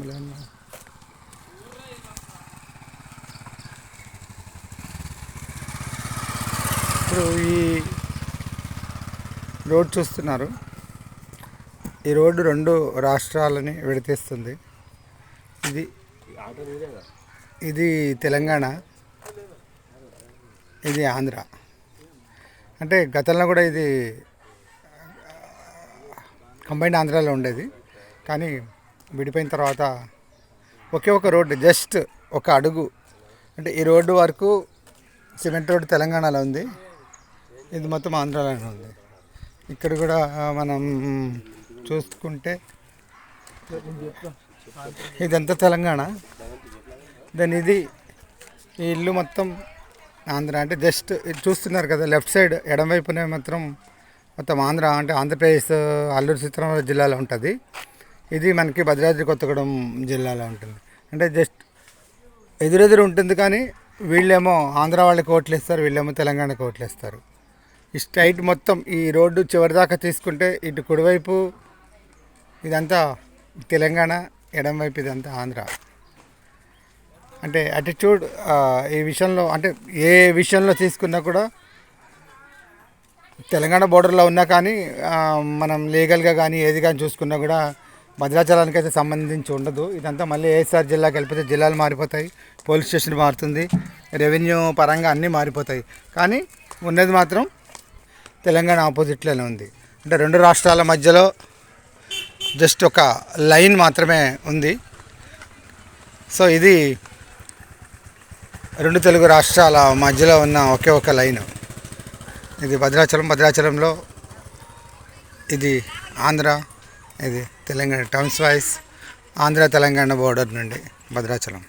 భలే ఇప్పుడు ఈ రోడ్ చూస్తున్నారు. ఈ రోడ్డు రెండు రాష్ట్రాలని విడతీస్తుంది. ఇది ఇది తెలంగాణ ఇది ఆంధ్ర. అంటే గతంలో కూడా ఇది కంబైన్డ్ ఆంధ్రాలో ఉండేది. కానీ విడిపోయిన తర్వాత ఒకే ఒక రోడ్డు జస్ట్ ఒక అడుగు. అంటే ఈ రోడ్డు వరకు సిమెంట్ రోడ్డు తెలంగాణలో ఉంది. ఇది మొత్తం ఆంధ్రాలోనే ఉంది. ఇక్కడ కూడా మనం చూసుకుంటే ఇదంతా తెలంగాణ. దాని ఇది ఈ ఇల్లు మొత్తం ఆంధ్ర. అంటే జస్ట్ ఇది చూస్తున్నారు కదా లెఫ్ట్ సైడ్ ఎడమవైపునే మాత్రం మొత్తం ఆంధ్ర. అంటే ఆంధ్రప్రదేశ్ అల్లూరు సీతారామరాజు జిల్లాలో ఉంటుంది. ఇది మనకి భద్రాద్రి కొత్తగూడెం జిల్లాలో ఉంటుంది. అంటే జస్ట్ ఎదురెదురు ఉంటుంది కానీ వీళ్ళేమో ఆంధ్ర వాళ్ళకి ఓట్లు ఇస్తారు వీళ్ళేమో తెలంగాణకి ఓట్లు ఇస్తారు ఈ స్ట్రైట్ మొత్తం ఈ రోడ్డు చివరి దాకా తీసుకుంటే ఇటు కుడివైపు ఇదంతా తెలంగాణ ఎడమవైపు ఇదంతా ఆంధ్ర. అంటే అటిట్యూడ్ ఈ విషయంలో అంటే ఏ విషయంలో తీసుకున్నా కూడా తెలంగాణ బోర్డర్లో ఉన్నా కానీ మనం లీగల్గా కానీ ఏది కానీ చూసుకున్నా కూడా భద్రాచలానికి అయితే సంబంధించి ఉండదు. ఇదంతా మళ్ళీ ఏఎస్ఆర్ జిల్లాకి వెళ్ళిపోతే జిల్లాలు మారిపోతాయి పోలీస్ స్టేషన్ మారుతుంది రెవెన్యూ పరంగా అన్నీ మారిపోతాయి. కానీ ఉన్నది మాత్రం తెలంగాణ ఆపోజిట్లోనే ఉంది. అంటే రెండు రాష్ట్రాల మధ్యలో జస్ట్ ఒక లైన్ మాత్రమే ఉంది. సో ఇది రెండు తెలుగు రాష్ట్రాల మధ్యలో ఉన్న ఒకే ఒక లైన్. ఇది భద్రాచలం భద్రాచలంలో ఇది ఆంధ్ర ఇది Telangana towns wise Andhra Telangana border నుండి భద్రాచలం.